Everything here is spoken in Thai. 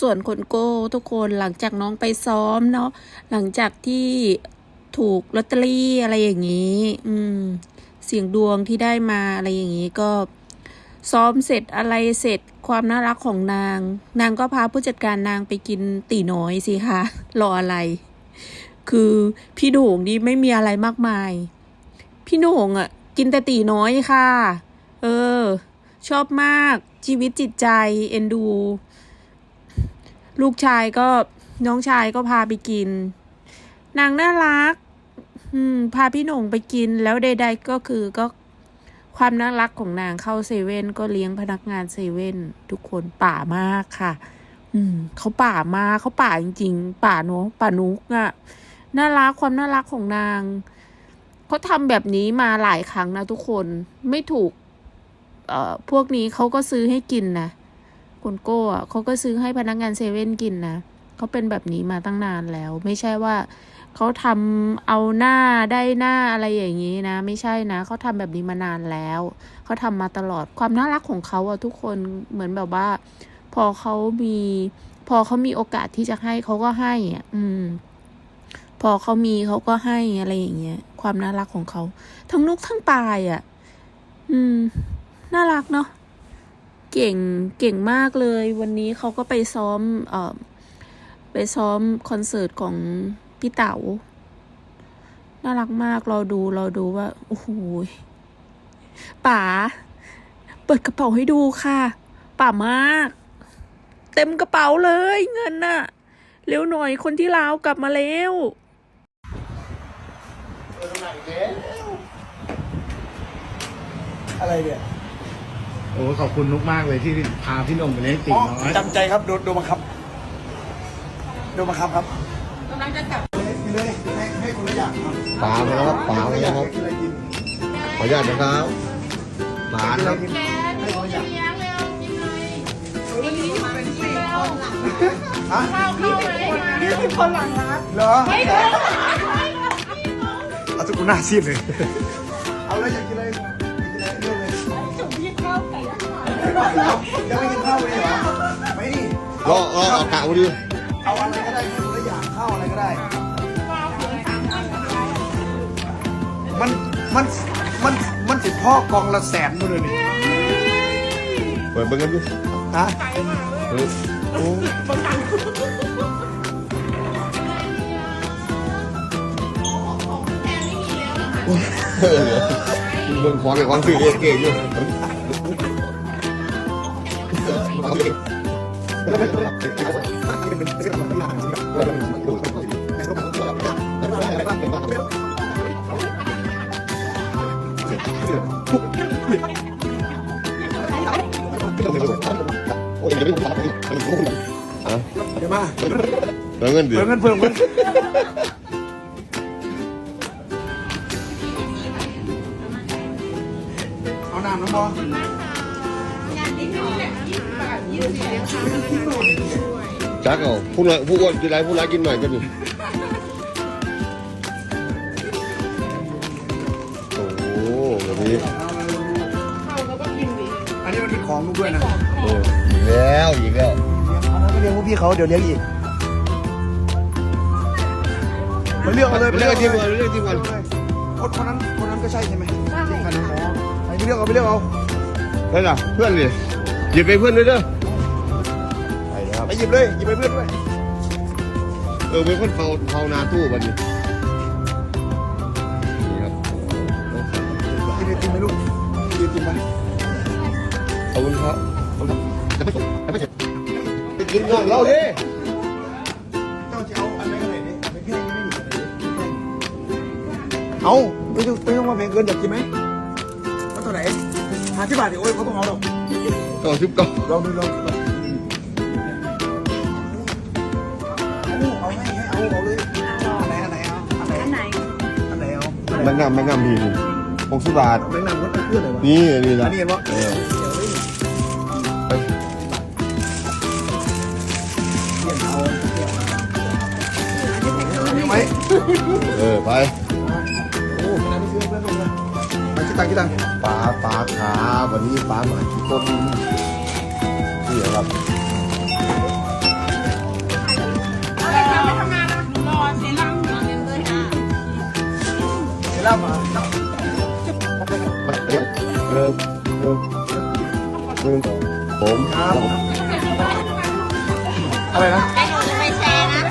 ส่วนคนโก้ทุกคนหลังจากน้องไปซ้อมเนาะหลังจากที่ถูกลอตเตอรี่อะไรอย่างนี้ อืม เสียงดวงที่ได้มาอะไรอย่างนี้ก็ ซ้อมเสร็จอะไรเสร็จความน่ารักของนาง นางก็พาผู้จัดการนางไปกินตีน้อยสิคะรออะไร คือพี่โหน่งนี่ไม่มีอะไรมากมาย พี่โหน่งอะ กินแต่ตีน้อยค่ะ เออ ชอบมากชีวิตจิตใจเอ็นดู ลูกชายก็น้องชายก็พาไปกิน นางน่ารัก อืม พาพี่หน่งไปกินแล้วใดๆก็คือก็ความน่ารักของนางเข้าเซเว่นก็เลี้ยงพนักงานเซเว่นทุกคนป่ามากค่ะ อืมเขาป่ามากเขาป่าจริง ๆ ป่าเนอะป่านุกอะ่ะน่ารักความน่ารักของนางเขาทำแบบนี้มาหลายครั้งนะทุกคนไม่ถูก เอ่อพวกนี้เขาก็ซื้อให้กินนะ คนโก้อะเขาก็ซื้อให้พนักงานเซเว่นกินนะเขาเป็นแบบนี้มาตั้งนานแล้ว ไม่ใช่ว่าเขาทำเอาหน้าได้หน้าอะไรอย่างนี้นะ ไม่ใช่นะเขาทำแบบนี้มานานแล้วเขาทำมาตลอดความน่ารักของเขาอะทุกคนเหมือนแบบว่า พอเขามี พอเขามีโอกาสที่จะให้เขาก็ให้อะอืม พอเขามีเขาก็ให้อะไรอย่างเงี้ยความน่ารักของเขาทั้งนุกทั้งปลายอะ อืม น่ารักเนาะ เก่งเก่งมากเลย วันนี้เขาก็ไปซ้อมเอ่อไปซ้อมคอนเสิร์ตของพี่เต๋าน่ารักมากรอดูรอดูว่าโอ้โหยป๋าเปิดกระเป๋าให้ดูค่ะป่ามาก เต็มกระเป๋าเลยเงินน่ะเร็วหน่อยคนที่ลาวกลับมาแล้วอะไรเนี่ย โอ้ขอบคุณนุกมากเลยที่พาพี่หนงไปเล่นตีอ๋อน้อยจำใจครับโดนโดนบังคับโดนบังคับครับกำลังจะกลับเลยให้ให้คนละอย่างครับปลามาแล้วครับปลามาแล้วครับกินอะไรกินขออนุญาตนะครับปลากินคอะไรรับกินให้คนละอย่างฮะนี่เป็นคนหลังนะเหรอเอาทุกคนหน้าซีดเลยเอาเลยอยากกินอะไรกินอะไร ยังไม่กินข้าวเลยเหรอไม่ดิรอรอเอากะมาดิเอาอะไรก็ได้คนละอย่างข้าวอะไรก็ได้ มันมันมันมันติดพ่อกองละแสนมาเลยนี่เปิดเบิ้งกันดูฮะเออโอ้เออเบิ้งของกับของสื่อเก่งอยู่ เอาเก่งโอ้ยเดี๋ยวไม่ต้องทำอะเดี๋ยวมาเบิ้งเงินดิเพิ่มเงินเพิ่มเงินเอาน้ำน้ำบอ จักเอาผู้น้อยผู้อ้วนกินไรผู้ร้ายกินหน่อยก็ดิโอ้แบบนี้อันนี้มันเป็นของลูกด้วยนะโอ้อีกแล้วอีกแล้วอันนั้นก็เลี้ยงพวกพี่เขาเดี๋ยวเลี้ยงอีกมาเลือกเอาเลยเรื่องทีมกันเรื่องทีมกันคนคนนั้นคนนั้นก็ใช่ใช่ไหมใช่กันอ๋อไปเลือกเอาไปเลือกเอานั่นน่ะเพื่อนดิหยิบไปเพื่อนด้วยเด้อ หยิบเลยหยิบไปเพื่อนด้วยเออเป็นคนเฝ้าเฝ้านาตู้บัดนี้นี่ครับกินไอติมไหมลูกกินไอติมไหมขอบคุณครับจะไปส่งจะไปส่งไปกินก่อนเราดิเจ้าจะเอาอันไหนก็ได้เนี่ยไปแค่นี้ไม่ดีเอาไม่ต้องไม่ต้องมาแบ่งเกินอยากกินไหมก็เท่าไหร่ห้าสิบบาทเดี๋ยวโอ้ยเขาต้องเอาหรอกต่อชิปก่อนลองดูลอง เอาเอาเลยอันไหนอันไหนเอาอันไหนอันไหนอันไหนเอาแม่งงามแม่งงามดีหกสิบบาทแนะนำรถเพื่อนเลยวะนี่นี่อัละนนี้เห็นปะเออเดี๋ยวเอาไหมเออไปโอ้ขนาดนี้ซื้อเพื่อนเลยไปคิดตังค์คิดตังค์ปลาปลาขาวันนี้ปลาหมาที่ต้นนี่ครับ เออเออผมครับอะไรนะไปหนูจะไปแชร์นะ